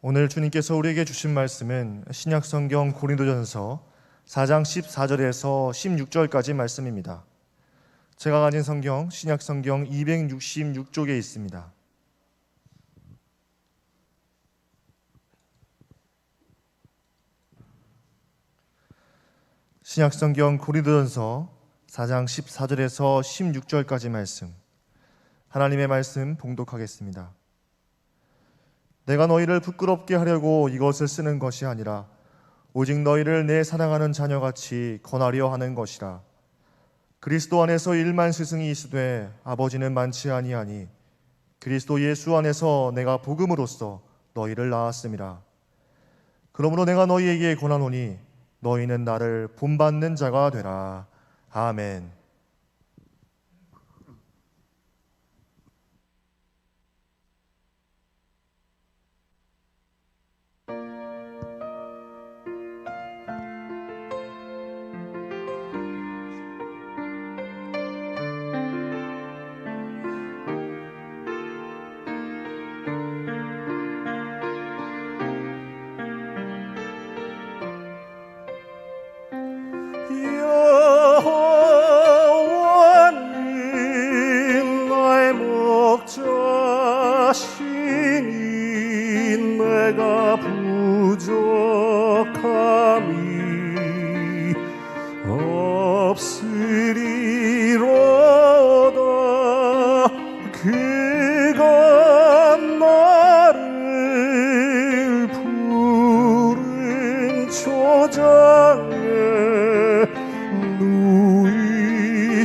오늘 주님께서 우리에게 주신 말씀은 신약 성경 고린도전서 4장 14절에서 16절까지 말씀입니다. 제가 가진 성경 신약 성경 266쪽에 있습니다. 신약 성경 고린도전서 4장 14절에서 16절까지 말씀 하나님의 말씀 봉독하겠습니다. 내가 너희를 부끄럽게 하려고 이것을 쓰는 것이 아니라 오직 너희를 내 사랑하는 자녀같이 권하려 하는 것이라. 그리스도 안에서 일만 스승이 있으되 아버지는 많지 아니하니 그리스도 예수 안에서 내가 복음으로써 너희를 낳았음이라. 그러므로 내가 너희에게 권하노니 너희는 나를 본받는 자가 되라. 아멘.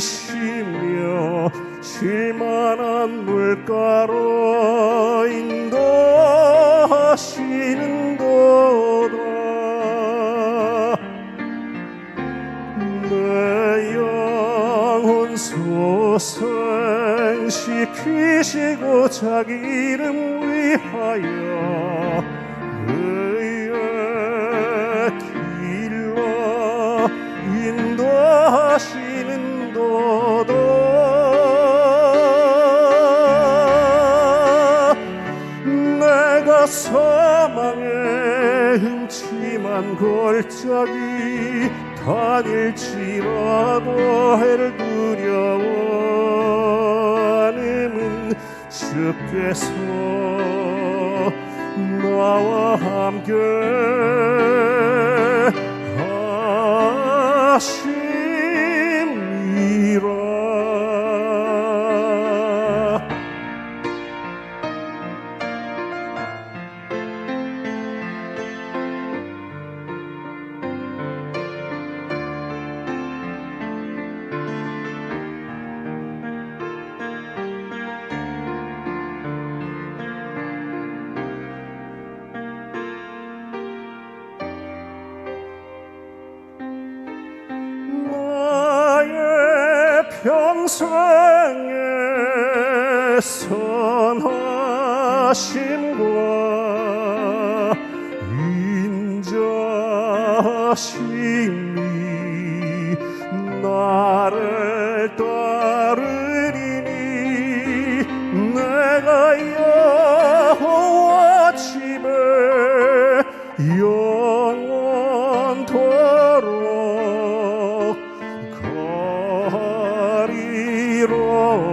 누이시며 쉴만한 물가로 인도하시는 도다 내 영혼 소생시키시고 자기 이름 위하여 인도하시는 도다 내가 사망의 흠침한 골짜기 다닐지라도 해를 두려워하는 주께서 나와 함께 하심 평생의 선하심과 인자심이 나를 따르리니 내가 여호와 집에 roll.